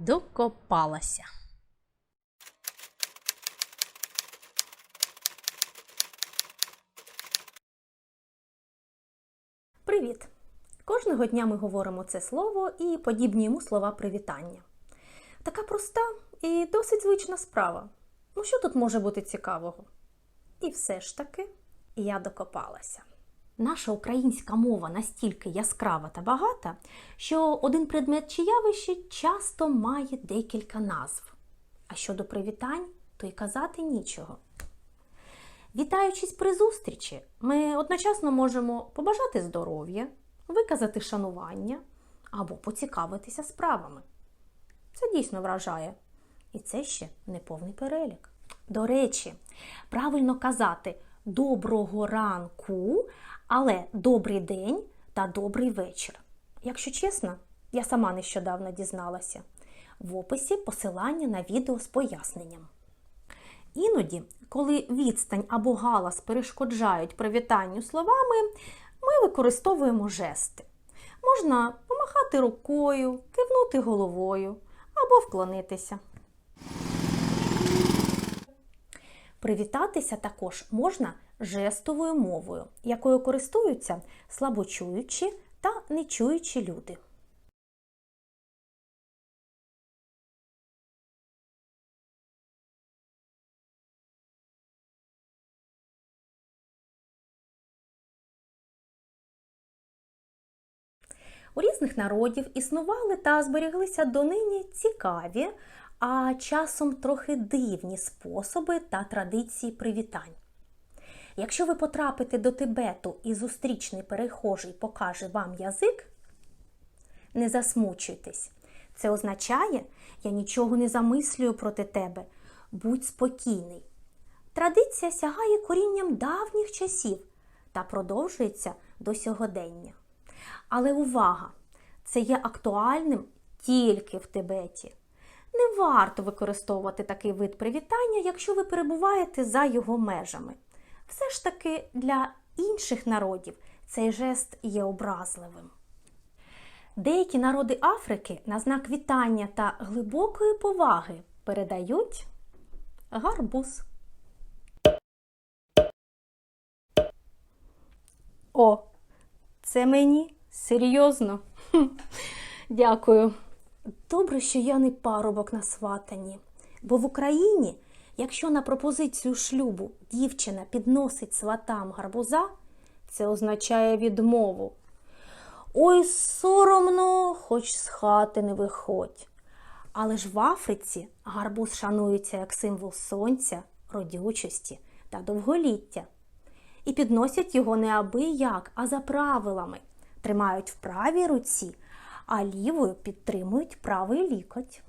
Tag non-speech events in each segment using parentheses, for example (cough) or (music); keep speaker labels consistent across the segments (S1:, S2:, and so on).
S1: Докопалася.
S2: Привіт! Кожного дня ми говоримо це слово і подібні йому слова привітання. Така проста і досить звична справа. Ну що тут може бути цікавого? І все ж таки я докопалася. Наша українська мова настільки яскрава та багата, що один предмет чи явище часто має декілька назв. А щодо привітань, то й казати нічого. Вітаючись при зустрічі, ми одночасно можемо побажати здоров'я, виказати шанування або поцікавитися справами. Це дійсно вражає. І це ще не повний перелік. До речі, правильно казати доброго ранку, але добрий день та добрий вечір. Якщо чесно, я сама нещодавно дізналася. В описі посилання на відео з поясненням. Іноді, коли відстань або галас перешкоджають привітанню словами, ми використовуємо жести. Можна помахати рукою, кивнути головою або вклонитися. Привітатися також можна жестовою мовою, якою користуються слабочуючі та нечуючі люди. У різних народів існували та зберіглися донині цікаві, а часом трохи дивні способи та традиції привітань. Якщо ви потрапите до Тибету і зустрічний перехожий покаже вам язик, не засмучуйтесь. Це означає, я нічого не замислюю проти тебе. Будь спокійний. Традиція сягає корінням давніх часів та продовжується до сьогодення. Але увага! Це є актуальним тільки в Тибеті. Не варто використовувати такий вид привітання, якщо ви перебуваєте за його межами. Все ж таки для інших народів цей жест є образливим. Деякі народи Африки на знак вітання та глибокої поваги передають гарбуз. О, це мені серйозно. (laughs) Дякую. Добре, що я не парубок на сватанні. Бо в Україні, якщо на пропозицію шлюбу дівчина підносить сватам гарбуза, це означає відмову. Ой, соромно, хоч з хати не виходь. Але ж в Африці гарбуз шанується як символ сонця, родючості та довголіття. І підносять його не аби як, а за правилами. Тримають в правій руці, а лівою підтримують правий лікоть.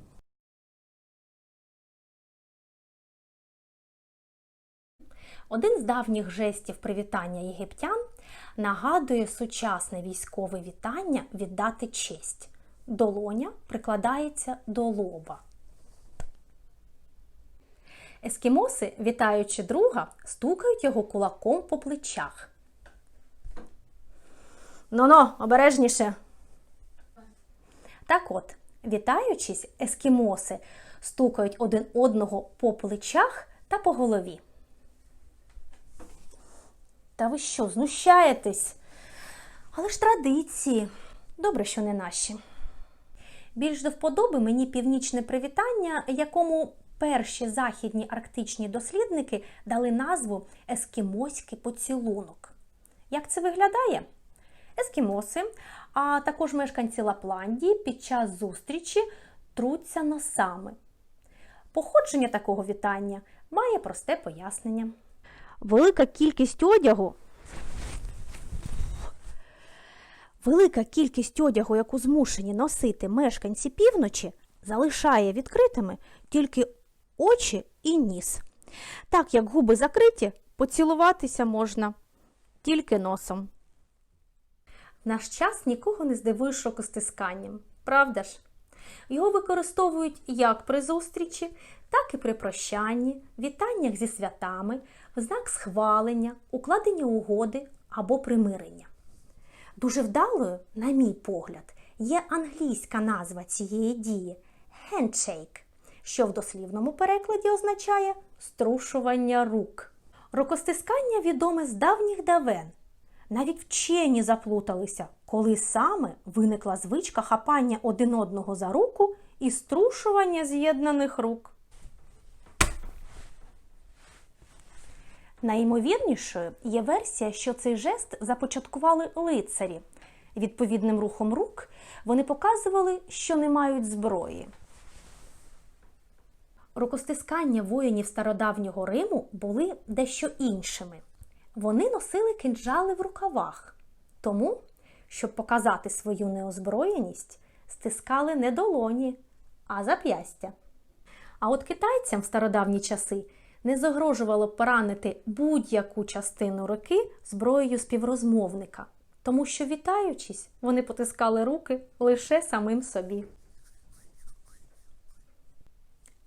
S2: Один з давніх жестів привітання єгиптян нагадує сучасне військове вітання віддати честь. Долоня прикладається до лоба. Ескімоси, вітаючи друга, стукають його кулаком по плечах. Ну-ну, обережніше. Так от, вітаючись, ескімоси стукають один одного по плечах та по голові. Та ви що, знущаєтесь? Але ж традиції. Добре, що не наші. Більш до вподоби мені північне привітання, якому перші західні арктичні дослідники дали назву Ескімоський поцілунок. Як це виглядає? Ескімоси, а також мешканці Лапландії під час зустрічі труться носами. Походження такого вітання має просте пояснення. Велика кількість одягу. Велика кількість одягу, яку змушені носити мешканці півночі, залишає відкритими тільки очі і ніс. Так як губи закриті, поцілуватися можна тільки носом. Наш час нікого не здивуєш рукостисканням, правда ж? Його використовують як при зустрічі, так і при прощанні, вітаннях зі святами, в знак схвалення, укладення угоди або примирення. Дуже вдалою, на мій погляд, є англійська назва цієї дії handshake, що в дослівному перекладі означає струшування рук. Рукостискання відоме з давніх давен. Навіть вчені заплуталися, коли саме виникла звичка хапання один одного за руку і струшування з'єднаних рук. Найімовірнішою є версія, що цей жест започаткували лицарі. Відповідним рухом рук вони показували, що не мають зброї. Рукостискання воїнів стародавнього Риму були дещо іншими. Вони носили кинджали в рукавах, тому, щоб показати свою неозброєність, стискали не долоні, а зап'ястя. А от китайцям в стародавні часи не загрожувало поранити будь-яку частину руки зброєю співрозмовника, тому що, вітаючись, вони потискали руки лише самим собі.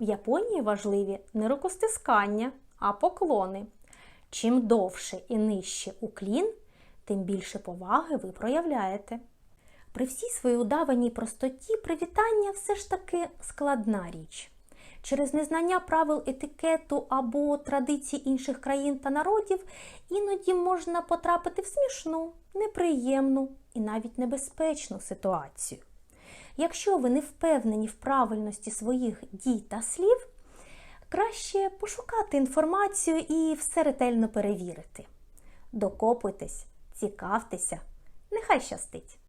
S2: В Японії важливі не рукостискання, а поклони. Чим довше і нижче уклін, тим більше поваги ви проявляєте. При всій своїй удаваній простоті привітання все ж таки складна річ. Через незнання правил етикету або традицій інших країн та народів іноді можна потрапити в смішну, неприємну і навіть небезпечну ситуацію. Якщо ви не впевнені в правильності своїх дій та слів, краще пошукати інформацію і все ретельно перевірити. Докопуйтесь, цікавтеся, нехай щастить!